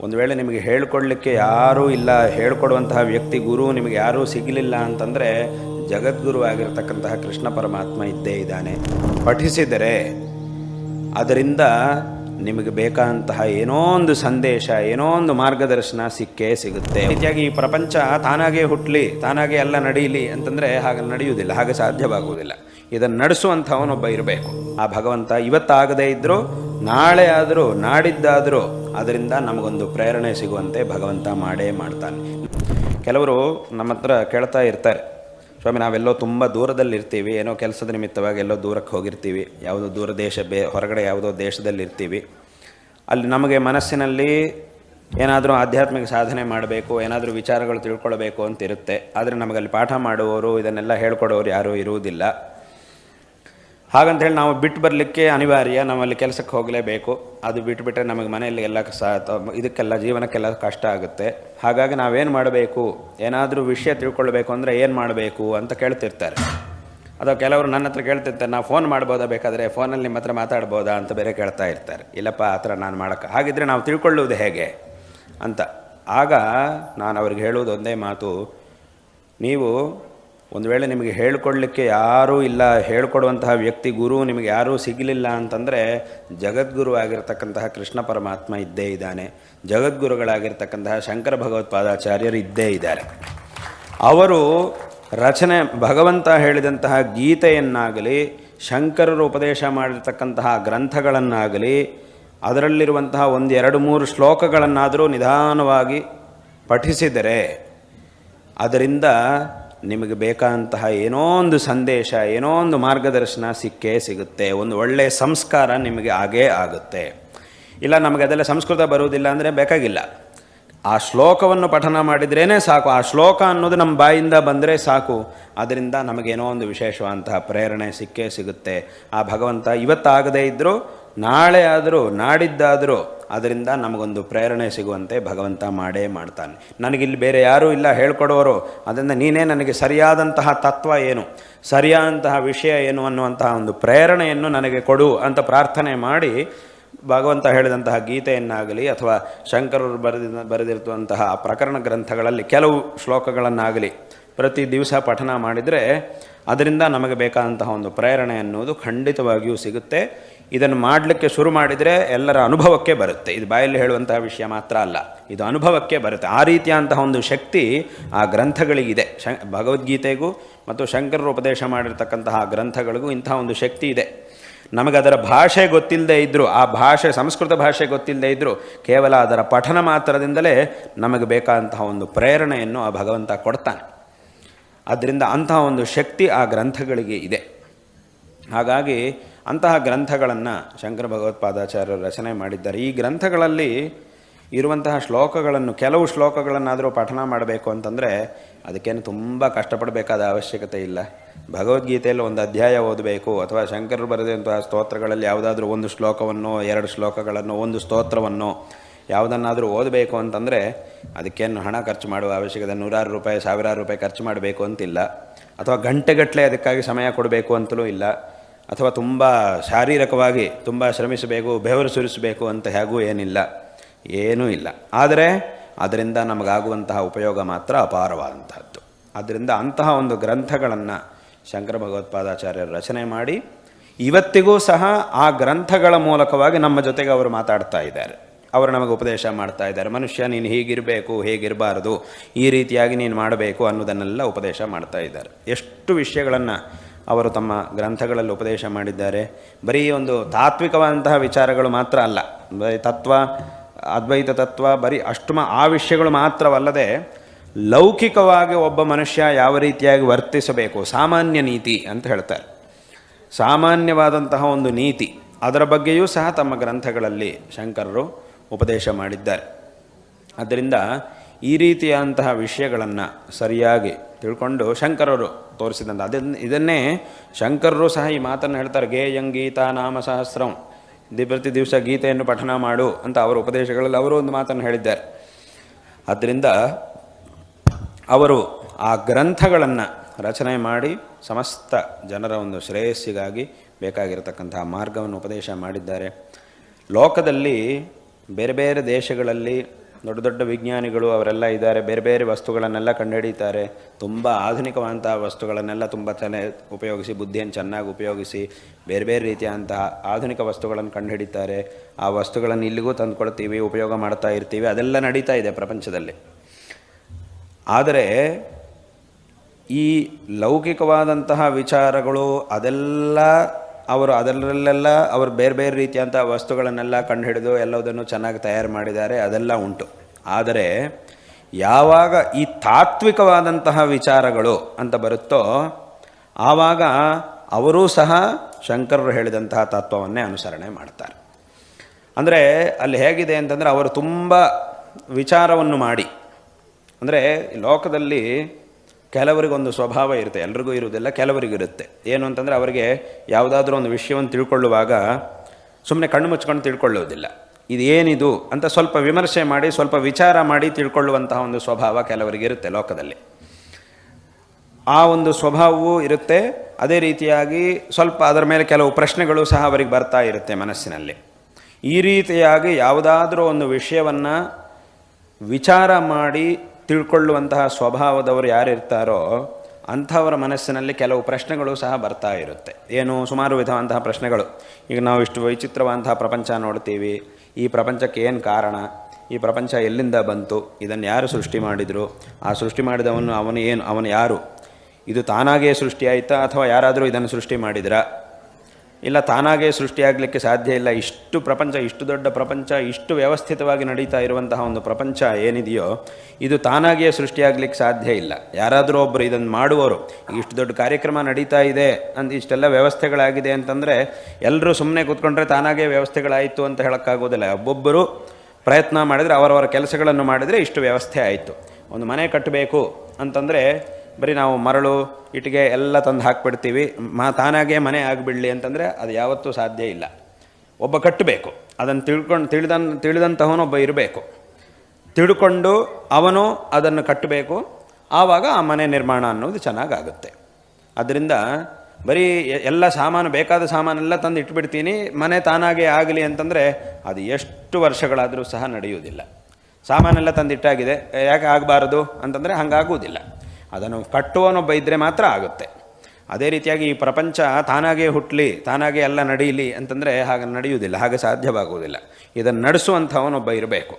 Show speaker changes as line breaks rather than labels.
ಒಂದು ವೇಳೆ ನಿಮಗೆ ಹೇಳ್ಕೊಡ್ಲಿಕ್ಕೆ ಯಾರೂ ಇಲ್ಲ, ಹೇಳ್ಕೊಡುವಂತಹ ವ್ಯಕ್ತಿ ಗುರು ನಿಮಗೆ ಯಾರೂ ಸಿಗಲಿಲ್ಲ ಅಂತಂದರೆ ಜಗದ್ಗುರು ಆಗಿರ್ತಕ್ಕಂತಹ ಕೃಷ್ಣ ಪರಮಾತ್ಮ ಇದ್ದೇ ಇದ್ದಾನೆ. ಪಠಿಸಿದರೆ ಅದರಿಂದ ನಿಮಗೆ ಬೇಕಾದಂತಹ ಏನೋ ಒಂದು ಸಂದೇಶ, ಏನೋ ಒಂದು ಮಾರ್ಗದರ್ಶನ ಸಿಕ್ಕೇ ಸಿಗುತ್ತೆ. ರೀತಿಯಾಗಿ ಈ ಪ್ರಪಂಚ ತಾನಾಗೇ ಹುಟ್ಟಲಿ ತಾನಾಗೇ ಎಲ್ಲ ನಡೆಯಲಿ ಅಂತಂದರೆ ಹಾಗೆ ನಡೆಯುವುದಿಲ್ಲ, ಹಾಗೆ ಸಾಧ್ಯವಾಗುವುದಿಲ್ಲ. ಇದನ್ನು ನಡೆಸುವಂಥವನೊಬ್ಬ ಇರಬೇಕು. ಆ ಭಗವಂತ ಇವತ್ತಾಗದೇ ಇದ್ದರೂ ನಾಳೆ ಆದರೂ, ನಾಡಿದ್ದಾದರೂ ಅದರಿಂದ ನಮಗೊಂದು ಪ್ರೇರಣೆ ಸಿಗುವಂತೆ ಭಗವಂತ ಮಾಡೇ ಮಾಡ್ತಾನೆ. ಕೆಲವರು ನಮ್ಮ ಹತ್ರ ಕೇಳ್ತಾ ಇರ್ತಾರೆ, ಸ್ವಾಮಿ, ನಾವೆಲ್ಲೋ ತುಂಬ ದೂರದಲ್ಲಿರ್ತೀವಿ, ಏನೋ ಕೆಲಸದ ನಿಮಿತ್ತವಾಗಿ ಎಲ್ಲೋ ದೂರಕ್ಕೆ ಹೋಗಿರ್ತೀವಿ, ಯಾವುದೋ ದೂರ ದೇಶ ಬೇ, ಹೊರಗಡೆ ಯಾವುದೋ ದೇಶದಲ್ಲಿರ್ತೀವಿ. ಅಲ್ಲಿ ನಮಗೆ ಮನಸ್ಸಿನಲ್ಲಿ ಏನಾದರೂ ಆಧ್ಯಾತ್ಮಿಕ ಸಾಧನೆ ಮಾಡಬೇಕು, ಏನಾದರೂ ವಿಚಾರಗಳು ತಿಳ್ಕೊಳ್ಬೇಕು ಅಂತ ಇರುತ್ತೆ ಆದರೆ ನಮಗಲ್ಲಿ ಪಾಠ ಮಾಡುವವರು, ಇದನ್ನೆಲ್ಲ ಹೇಳ್ಕೊಡೋರು ಯಾರೂ ಇರುವುದಿಲ್ಲ. ಹಾಗಂತೇಳಿ ನಾವು ಬಿಟ್ಟು ಬರಲಿಕ್ಕೆ ಅನಿವಾರ್ಯ, ನಮ್ಮಲ್ಲಿ ಕೆಲಸಕ್ಕೆ ಹೋಗಲೇಬೇಕು. ಅದು ಬಿಟ್ಟುಬಿಟ್ರೆ ನಮಗೆ ಮನೆಯಲ್ಲಿ ಎಲ್ಲ ಸಹ ಇದಕ್ಕೆಲ್ಲ ಜೀವನಕ್ಕೆಲ್ಲ ಕಷ್ಟ ಆಗುತ್ತೆ. ಹಾಗಾಗಿ ನಾವೇನು ಮಾಡಬೇಕು? ಏನಾದರೂ ವಿಷಯ ತಿಳ್ಕೊಳ್ಬೇಕು ಅಂದರೆ ಏನು ಮಾಡಬೇಕು ಅಂತ ಕೇಳ್ತಿರ್ತಾರೆ. ಅಥವಾ ಕೆಲವರು ನನ್ನ ಹತ್ರ ಕೇಳ್ತಿರ್ತಾರೆ ನಾವು ಫೋನ್ ಮಾಡ್ಬೋದಾ ಬೇಕಾದರೆ? ಫೋನಲ್ಲಿ ನಿಮ್ಮ ಹತ್ರ ಮಾತಾಡ್ಬೋದಾ? ಅಂತ ಬೇರೆ ಕೇಳ್ತಾ ಇರ್ತಾರೆ. ಇಲ್ಲಪ್ಪ, ಆ ಥರ ನಾನು ಮಾಡೋಕ್ಕೆ ಹಾಗಿದ್ರೆ ನಾವು ತಿಳ್ಕೊಳ್ಳುವುದು ಹೇಗೆ ಅಂತ. ಆಗ ನಾನು ಅವ್ರಿಗೆ ಹೇಳುವುದು ಒಂದೇ ಮಾತು, ನೀವು ಒಂದು ವೇಳೆ ನಿಮಗೆ ಹೇಳ್ಕೊಡ್ಲಿಕ್ಕೆ ಯಾರೂ ಇಲ್ಲ, ಹೇಳ್ಕೊಡುವಂತಹ ವ್ಯಕ್ತಿ ಗುರು ನಿಮಗೆ ಯಾರೂ ಸಿಗಲಿಲ್ಲ ಅಂತಂದರೆ ಜಗದ್ಗುರು ಆಗಿರ್ತಕ್ಕಂತಹ ಕೃಷ್ಣ ಪರಮಾತ್ಮ ಇದ್ದೇ ಇದ್ದಾನೆ. ಜಗದ್ಗುರುಗಳಾಗಿರ್ತಕ್ಕಂತಹ ಶಂಕರ ಭಗವತ್ಪಾದಾಚಾರ್ಯರು ಇದ್ದೇ ಇದ್ದಾರೆ. ಅವರು ರಚನೆ, ಭಗವಂತ ಹೇಳಿದಂತಹ ಗೀತೆಯನ್ನಾಗಲಿ, ಶಂಕರರು ಉಪದೇಶ ಮಾಡಿರ್ತಕ್ಕಂತಹ ಗ್ರಂಥಗಳನ್ನಾಗಲಿ, ಅದರಲ್ಲಿರುವಂತಹ ಒಂದು ಎರಡು ಮೂರು ಶ್ಲೋಕಗಳನ್ನಾದರೂ ನಿಧಾನವಾಗಿ ಪಠಿಸಿದರೆ, ಅದರಿಂದ ನಿಮಗೆ ಬೇಕಾದಂತಹ ಏನೋ ಒಂದು ಸಂದೇಶ, ಏನೋ ಒಂದು ಮಾರ್ಗದರ್ಶನ ಸಿಕ್ಕೇ ಸಿಗುತ್ತೆ. ಒಂದು ಒಳ್ಳೆಯ ಸಂಸ್ಕಾರ ನಿಮಗೆ ಆಗೇ ಆಗುತ್ತೆ. ಇಲ್ಲ, ನಮಗೆ ಅದೆಲ್ಲ ಸಂಸ್ಕೃತ ಬರುವುದಿಲ್ಲ ಅಂದರೆ ಬೇಕಾಗಿಲ್ಲ. ಆ ಶ್ಲೋಕವನ್ನು ಪಠನ ಮಾಡಿದ್ರೇ ಸಾಕು. ಆ ಶ್ಲೋಕ ಅನ್ನೋದು ನಮ್ಮ ಬಾಯಿಂದ ಬಂದರೆ ಸಾಕು. ಅದರಿಂದ ನಮಗೇನೋ ಒಂದು ವಿಶೇಷವಾದಂತಹ ಪ್ರೇರಣೆ ಸಿಕ್ಕೇ ಸಿಗುತ್ತೆ. ಆ ಭಗವಂತ ಇವತ್ತಾಗದೇ ಇದ್ದರೂ ನಾಳೆ ಆದರೂ, ನಾಡಿದ್ದಾದರೂ ಅದರಿಂದ ನಮಗೊಂದು ಪ್ರೇರಣೆ ಸಿಗುವಂತೆ ಭಗವಂತ ಮಾಡೇ ಮಾಡ್ತಾನೆ. ನನಗಿಲ್ಲಿ ಬೇರೆ ಯಾರೂ ಇಲ್ಲ, ಹೇಳ್ಕೊಡೋರು. ಅದರಿಂದ ನೀನೇ ನನಗೆ ಸರಿಯಾದಂತಹ ತತ್ವ ಏನು, ಸರಿಯಾದಂತಹ ವಿಷಯ ಏನು ಅನ್ನುವಂತಹ ಒಂದು ಪ್ರೇರಣೆಯನ್ನು ನನಗೆ ಕೊಡು ಅಂತ ಪ್ರಾರ್ಥನೆ ಮಾಡಿ ಭಗವಂತ ಹೇಳಿದಂತಹ ಗೀತೆಯನ್ನಾಗಲಿ ಅಥವಾ ಶಂಕರರು ಬರೆದ ಬರೆದಿರುವಂತಹ ಪ್ರಕರಣ ಗ್ರಂಥಗಳಲ್ಲಿ ಕೆಲವು ಶ್ಲೋಕಗಳನ್ನಾಗಲಿ ಪ್ರತಿ ದಿವಸ ಪಠನ ಮಾಡಿದರೆ ಅದರಿಂದ ನಮಗೆ ಬೇಕಾದಂತಹ ಒಂದು ಪ್ರೇರಣೆ ಅನ್ನೋದು ಖಂಡಿತವಾಗಿಯೂ ಸಿಗುತ್ತೆ. ಇದನ್ನು ಮಾಡಲಿಕ್ಕೆ ಶುರು ಮಾಡಿದರೆ ಎಲ್ಲರ ಅನುಭವಕ್ಕೆ ಬರುತ್ತೆ. ಇದು ಬಾಯಲ್ಲಿ ಹೇಳುವಂತಹ ವಿಷಯ ಮಾತ್ರ ಅಲ್ಲ. ಇದು ಅನುಭವಕ್ಕೆ ಬರುತ್ತೆ. ಆ ರೀತಿಯಾದಂತಹ ಒಂದು ಶಕ್ತಿ ಆ ಗ್ರಂಥಗಳಿಗಿದೆ ಶ, ಭಗವದ್ಗೀತೆಗೂ ಮತ್ತು ಶಂಕರರು ಉಪದೇಶ ಮಾಡಿರ್ತಕ್ಕಂತಹ ಗ್ರಂಥಗಳಿಗೂ ಇಂತಹ ಒಂದು ಶಕ್ತಿ ಇದೆ. ನಮಗೆ ಅದರ ಭಾಷೆ ಗೊತ್ತಿಲ್ಲದೆ ಇದ್ದರೂ ಆ ಭಾಷೆ, ಸಂಸ್ಕೃತ ಭಾಷೆ ಗೊತ್ತಿಲ್ಲದೆ ಇದ್ದರೂ ಕೇವಲ ಅದರ ಪಠನ ಮಾತ್ರದಿಂದಲೇ ನಮಗೆ ಬೇಕಾದಂತಹ ಒಂದು ಪ್ರೇರಣೆಯನ್ನು ಆ ಭಗವಂತ ಕೊಡ್ತಾನೆ. ಆದ್ದರಿಂದ ಅಂತಹ ಒಂದು ಶಕ್ತಿ ಆ ಗ್ರಂಥಗಳಿಗೆ ಇದೆ. ಹಾಗಾಗಿ ಅಂತಹ ಗ್ರಂಥಗಳನ್ನು ಶಂಕರ ಭಗವತ್ಪಾದಾಚಾರ್ಯರು ರಚನೆ ಮಾಡಿದ್ದಾರೆ. ಈ ಗ್ರಂಥಗಳಲ್ಲಿ ಇರುವಂತಹ ಶ್ಲೋಕಗಳನ್ನು, ಕೆಲವು ಶ್ಲೋಕಗಳನ್ನಾದರೂ ಪಠನ ಮಾಡಬೇಕು ಅಂತಂದರೆ ಅದಕ್ಕೇನು ತುಂಬ ಕಷ್ಟಪಡಬೇಕಾದ ಅವಶ್ಯಕತೆ ಇಲ್ಲ. ಭಗವದ್ಗೀತೆಯಲ್ಲಿ ಒಂದು ಅಧ್ಯಾಯ ಓದಬೇಕು, ಅಥವಾ ಶಂಕರರು ಬರೆದಂತಹ ಸ್ತೋತ್ರಗಳಲ್ಲಿ ಯಾವುದಾದ್ರೂ ಒಂದು ಶ್ಲೋಕವನ್ನು, ಎರಡು ಶ್ಲೋಕಗಳನ್ನು, ಒಂದು ಸ್ತೋತ್ರವನ್ನು ಯಾವುದನ್ನಾದರೂ ಓದಬೇಕು ಅಂತಂದರೆ ಅದಕ್ಕೇನು ಹಣ ಖರ್ಚು ಮಾಡುವ ಅವಶ್ಯಕತೆ, ನೂರಾರು ರೂಪಾಯಿ, ಸಾವಿರಾರು ರೂಪಾಯಿ ಖರ್ಚು ಮಾಡಬೇಕು ಅಂತಿಲ್ಲ. ಅಥವಾ ಗಂಟೆಗಟ್ಟಲೆ ಅದಕ್ಕಾಗಿ ಸಮಯ ಕೊಡಬೇಕು ಅಂತಲೂ ಇಲ್ಲ. ಅಥವಾ ತುಂಬ ಶಾರೀರಿಕವಾಗಿ ತುಂಬ ಶ್ರಮಿಸಬೇಕು, ಬೆವರು ಸುರಿಸಬೇಕು ಅಂತ ಹೇಗೂ ಏನಿಲ್ಲ. ಏನೂ ಇಲ್ಲ. ಆದರೆ ಅದರಿಂದ ನಮಗಾಗುವಂತಹ ಉಪಯೋಗ ಮಾತ್ರ ಅಪಾರವಾದಂತಹದ್ದು. ಆದ್ದರಿಂದ ಅಂತಹ ಒಂದು ಗ್ರಂಥಗಳನ್ನು ಶಂಕರ ಭಗವತ್ಪಾದಾಚಾರ್ಯರು ರಚನೆ ಮಾಡಿ, ಇವತ್ತಿಗೂ ಸಹ ಆ ಗ್ರಂಥಗಳ ಮೂಲಕವಾಗಿ ನಮ್ಮ ಜೊತೆಗೆ ಅವರು ಮಾತಾಡ್ತಾ ಇದ್ದಾರೆ. ಅವರು ನಮಗೆ ಉಪದೇಶ ಮಾಡ್ತಾ ಇದ್ದಾರೆ. ಮನುಷ್ಯ, ನೀನು ಹೀಗಿರಬೇಕು, ಹೇಗಿರಬಾರದು, ಈ ರೀತಿಯಾಗಿ ನೀನು ಮಾಡಬೇಕು ಅನ್ನೋದನ್ನೆಲ್ಲ ಉಪದೇಶ ಮಾಡ್ತಾ ಇದ್ದಾರೆ. ಎಷ್ಟು ವಿಷಯಗಳನ್ನು ಅವರು ತಮ್ಮ ಗ್ರಂಥಗಳಲ್ಲಿ ಉಪದೇಶ ಮಾಡಿದ್ದಾರೆ. ಬರೀ ಒಂದು ತಾತ್ವಿಕವಾದಂತಹ ವಿಚಾರಗಳು ಮಾತ್ರ ಅಲ್ಲ. ಬರೀ ತತ್ವ, ಅದ್ವೈತ ತತ್ವ, ಬರೀ ಅಷ್ಟು ಮಾ ಆ ವಿಷಯಗಳು ಮಾತ್ರವಲ್ಲದೆ ಲೌಕಿಕವಾಗಿ ಒಬ್ಬ ಮನುಷ್ಯ ಯಾವ ರೀತಿಯಾಗಿ ವರ್ತಿಸಬೇಕು? ಸಾಮಾನ್ಯ ನೀತಿ ಅಂತ ಹೇಳ್ತಾರೆ. ಸಾಮಾನ್ಯವಾದಂತಹ ಒಂದು ನೀತಿ. ಅದರ ಬಗ್ಗೆಯೂ ಸಹ ತಮ್ಮ ಗ್ರಂಥಗಳಲ್ಲಿ ಶಂಕರರು ಉಪದೇಶ ಮಾಡಿದ್ದಾರೆ. ಆದ್ದರಿಂದ ಈ ರೀತಿಯಾದಂತಹ ವಿಷಯಗಳನ್ನು ಸರಿಯಾಗಿ ತಿಳ್ಕೊಂಡು ಶಂಕರರು ತೋರಿಸಿದಂಥ ಅದನ್ನ ಇದನ್ನೇ ಶಂಕರರು ಸಹ ಈ ಮಾತನ್ನು ಹೇಳ್ತಾರೆ, ಗೇಯಂ ಗೀತಾ ನಾಮ ಸಹಸ್ರಂ, ದಿ ಪ್ರತಿ ದಿವಸ ಗೀತೆಯನ್ನು ಪಠನ ಮಾಡು ಅಂತ ಅವರ ಉಪದೇಶಗಳಲ್ಲಿ ಅವರು ಒಂದು ಮಾತನ್ನು ಹೇಳಿದ್ದಾರೆ. ಆದ್ದರಿಂದ ಅವರು ಆ ಗ್ರಂಥಗಳನ್ನು ರಚನೆ ಮಾಡಿ ಸಮಸ್ತ ಜನರ ಒಂದು ಶ್ರೇಯಸ್ಸಿಗಾಗಿ ಬೇಕಾಗಿರತಕ್ಕಂತಹ ಮಾರ್ಗವನ್ನು ಉಪದೇಶ ಮಾಡಿದ್ದಾರೆ. ಲೋಕದಲ್ಲಿ ಬೇರೆ ಬೇರೆ ದೇಶಗಳಲ್ಲಿ ದೊಡ್ಡ ದೊಡ್ಡ ವಿಜ್ಞಾನಿಗಳು ಅವರೆಲ್ಲ ಇದ್ದಾರೆ. ಬೇರೆ ಬೇರೆ ವಸ್ತುಗಳನ್ನೆಲ್ಲ ಕಂಡುಹಿಡಿತಾರೆ. ತುಂಬ ಆಧುನಿಕವಾದಂತಹ ವಸ್ತುಗಳನ್ನೆಲ್ಲ ತುಂಬ ಚೆನ್ನಾಗಿ ಉಪಯೋಗಿಸಿ, ಬುದ್ಧಿಯನ್ನು ಚೆನ್ನಾಗಿ ಉಪಯೋಗಿಸಿ, ಬೇರೆ ಬೇರೆ ರೀತಿಯಾದಂತಹ ಆಧುನಿಕ ವಸ್ತುಗಳನ್ನು ಕಂಡುಹಿಡಿತಾರೆ. ಆ ವಸ್ತುಗಳನ್ನು ಇಲ್ಲಿಗೂ ತಂದುಕೊಳ್ತೀವಿ ಉಪಯೋಗ ಮಾಡ್ತಾ ಇರ್ತೀವಿ. ಅದೆಲ್ಲ ನಡೀತಾ ಇದೆ ಪ್ರಪಂಚದಲ್ಲಿ. ಆದರೆ ಈ ಲೌಕಿಕವಾದಂತಹ ವಿಚಾರಗಳು ಅದೆಲ್ಲ ಅವರು ಅದರಲ್ಲೆಲ್ಲ ಅವರು ಬೇರೆ ಬೇರೆ ರೀತಿಯಂಥ ವಸ್ತುಗಳನ್ನೆಲ್ಲ ಕಂಡುಹಿಡಿದು ಎಲ್ಲದನ್ನು ಚೆನ್ನಾಗಿ ತಯಾರು ಮಾಡಿದ್ದಾರೆ, ಅದೆಲ್ಲ ಉಂಟು. ಆದರೆ ಯಾವಾಗ ಈ ತಾತ್ವಿಕವಾದಂತಹ ವಿಚಾರಗಳು ಅಂತ ಬರುತ್ತೋ, ಆವಾಗ ಅವರೂ ಸಹ ಶಂಕರರು ಹೇಳಿದಂತಹ ತತ್ವವನ್ನೇ ಅನುಸರಣೆ ಮಾಡ್ತಾರೆ. ಅಂದರೆ ಅಲ್ಲಿ ಹೇಗಿದೆ ಅಂತಂದರೆ ಅವರು ತುಂಬ ವಿಚಾರವನ್ನು ಮಾಡಿ. ಅಂದರೆ ಲೋಕದಲ್ಲಿ ಕೆಲವರಿಗೊಂದು ಸ್ವಭಾವ ಇರುತ್ತೆ, ಎಲ್ರಿಗೂ ಇರುವುದಿಲ್ಲ ಕೆಲವರಿಗಿರುತ್ತೆ ಏನು ಅಂತಂದರೆ ಅವರಿಗೆ ಯಾವುದಾದ್ರೂ ಒಂದು ವಿಷಯವನ್ನು ತಿಳ್ಕೊಳ್ಳುವಾಗ ಸುಮ್ಮನೆ ಕಣ್ಣು ಮುಚ್ಕೊಂಡು ತಿಳ್ಕೊಳ್ಳುವುದಿಲ್ಲ. ಇದು ಏನಿದು ಅಂತ ಸ್ವಲ್ಪ ವಿಮರ್ಶೆ ಮಾಡಿ, ಸ್ವಲ್ಪ ವಿಚಾರ ಮಾಡಿ ತಿಳ್ಕೊಳ್ಳುವಂತಹ ಒಂದು ಸ್ವಭಾವ ಕೆಲವರಿಗಿರುತ್ತೆ ಲೋಕದಲ್ಲಿ. ಆ ಒಂದು ಸ್ವಭಾವವೂ ಇರುತ್ತೆ. ಅದೇ ರೀತಿಯಾಗಿ ಸ್ವಲ್ಪ ಅದರ ಮೇಲೆ ಕೆಲವು ಪ್ರಶ್ನೆಗಳು ಸಹ ಅವರಿಗೆ ಬರ್ತಾ ಇರುತ್ತೆ ಮನಸ್ಸಿನಲ್ಲಿ. ಈ ರೀತಿಯಾಗಿ ಯಾವುದಾದ್ರೂ ಒಂದು ವಿಷಯವನ್ನು ವಿಚಾರ ಮಾಡಿ ತಿಳ್ಕೊಳ್ಳುವಂತಹ ಸ್ವಭಾವದವರು ಯಾರಿರ್ತಾರೋ ಅಂಥವರ ಮನಸ್ಸಿನಲ್ಲಿ ಕೆಲವು ಪ್ರಶ್ನೆಗಳು ಸಹ ಬರ್ತಾ ಇರುತ್ತೆ. ಏನು ಸುಮಾರು ವಿಧವಂತಹ ಪ್ರಶ್ನೆಗಳು. ಈಗ ನಾವು ಇಷ್ಟು ವೈಚಿತ್ರವಂತಹ ಪ್ರಪಂಚ ನೋಡ್ತೀವಿ. ಈ ಪ್ರಪಂಚಕ್ಕೆ ಏನು ಕಾರಣ? ಈ ಪ್ರಪಂಚ ಎಲ್ಲಿಂದ ಬಂತು? ಇದನ್ನು ಯಾರು ಸೃಷ್ಟಿ ಮಾಡಿದರು? ಆ ಸೃಷ್ಟಿ ಮಾಡಿದವನು ಅವನು ಏನು, ಅವನು ಯಾರು? ಇದು ತಾನಾಗೇ ಸೃಷ್ಟಿಯಾಯಿತಾ ಅಥವಾ ಯಾರಾದರೂ ಇದನ್ನು ಸೃಷ್ಟಿ ಮಾಡಿದ್ರಾ? ಇಲ್ಲ ತಾನಾಗೇ ಸೃಷ್ಟಿಯಾಗಲಿಕ್ಕೆ ಸಾಧ್ಯ ಇಲ್ಲ. ಇಷ್ಟು ಪ್ರಪಂಚ, ಇಷ್ಟು ದೊಡ್ಡ ಪ್ರಪಂಚ, ಇಷ್ಟು ವ್ಯವಸ್ಥಿತವಾಗಿ ನಡೀತಾ ಇರುವಂತಹ ಒಂದು ಪ್ರಪಂಚ ಏನಿದೆಯೋ, ಇದು ತಾನಾಗಿಯೇ ಸೃಷ್ಟಿಯಾಗಲಿಕ್ಕೆ ಸಾಧ್ಯ ಇಲ್ಲ. ಯಾರಾದರೂ ಒಬ್ಬರು ಇದನ್ನು ಮಾಡುವವರು, ಇಷ್ಟು ದೊಡ್ಡ ಕಾರ್ಯಕ್ರಮ ನಡೀತಾ ಇದೆ ಅಂತ ಇಷ್ಟೆಲ್ಲ ವ್ಯವಸ್ಥೆಗಳಾಗಿದೆ ಅಂತಂದರೆ ಎಲ್ಲರೂ ಸುಮ್ಮನೆ ಕೂತ್ಕೊಂಡ್ರೆ ತಾನಾಗೇ ವ್ಯವಸ್ಥೆಗಳಾಯಿತು ಅಂತ ಹೇಳೋಕ್ಕಾಗೋದಿಲ್ಲ. ಒಬ್ಬೊಬ್ಬರು ಪ್ರಯತ್ನ ಮಾಡಿದರೆ, ಅವರವರ ಕೆಲಸಗಳನ್ನು ಮಾಡಿದರೆ ಇಷ್ಟು ವ್ಯವಸ್ಥೆ ಆಯಿತು. ಒಂದು ಮನೆ ಕಟ್ಟಬೇಕು ಅಂತಂದರೆ ಬರೀ ನಾವು ಮರಳು, ಇಟ್ಟಿಗೆ ಎಲ್ಲ ತಂದು ಹಾಕ್ಬಿಡ್ತೀವಿ. ಮಾ ತಾನಾಗೇ ಮನೆ ಆಗಿಬಿಡಲಿ ಅಂತಂದರೆ ಅದು ಯಾವತ್ತೂ ಸಾಧ್ಯ ಇಲ್ಲ. ಒಬ್ಬ ಕಟ್ಟಬೇಕು. ಅದನ್ನು ತಿಳ್ಕೊಂಡು ತಿಳಿದನ್ ತಿಳಿದಂತಹವನೊಬ್ಬ ಇರಬೇಕು. ತಿಳ್ಕೊಂಡು ಅವನು ಅದನ್ನು ಕಟ್ಟಬೇಕು. ಆವಾಗ ಆ ಮನೆ ನಿರ್ಮಾಣ ಅನ್ನೋದು ಚೆನ್ನಾಗಾಗುತ್ತೆ. ಅದರಿಂದ ಬರೀ ಎಲ್ಲ ಸಾಮಾನು, ಬೇಕಾದ ಸಾಮಾನೆಲ್ಲ ತಂದು ಇಟ್ಬಿಡ್ತೀನಿ. ಮನೆ ತಾನಾಗೇ ಆಗಲಿ ಅಂತಂದರೆ ಅದು ಎಷ್ಟು ವರ್ಷಗಳಾದರೂ ಸಹ ನಡೆಯುವುದಿಲ್ಲ. ಸಾಮಾನೆಲ್ಲ ತಂದಿಟ್ಟಾಗಿದೆ. ಯಾಕೆ ಆಗಬಾರದು ಅಂತಂದರೆ ಹಂಗಾಗುವುದಿಲ್ಲ. ಅದನ್ನು ಕಟ್ಟುವನೊಬ್ಬ ಇದ್ದರೆ ಮಾತ್ರ ಆಗುತ್ತೆ. ಅದೇ ರೀತಿಯಾಗಿ ಈ ಪ್ರಪಂಚ ತಾನಾಗೇ ಹುಟ್ಟಲಿ ತಾನಾಗೇ ಎಲ್ಲ ನಡೀಲಿ ಅಂತಂದರೆ ಹಾಗೆ ನಡೆಯುವುದಿಲ್ಲ, ಹಾಗೆ ಸಾಧ್ಯವಾಗುವುದಿಲ್ಲ. ಇದನ್ನು ನಡೆಸುವಂಥವನೊಬ್ಬ ಇರಬೇಕು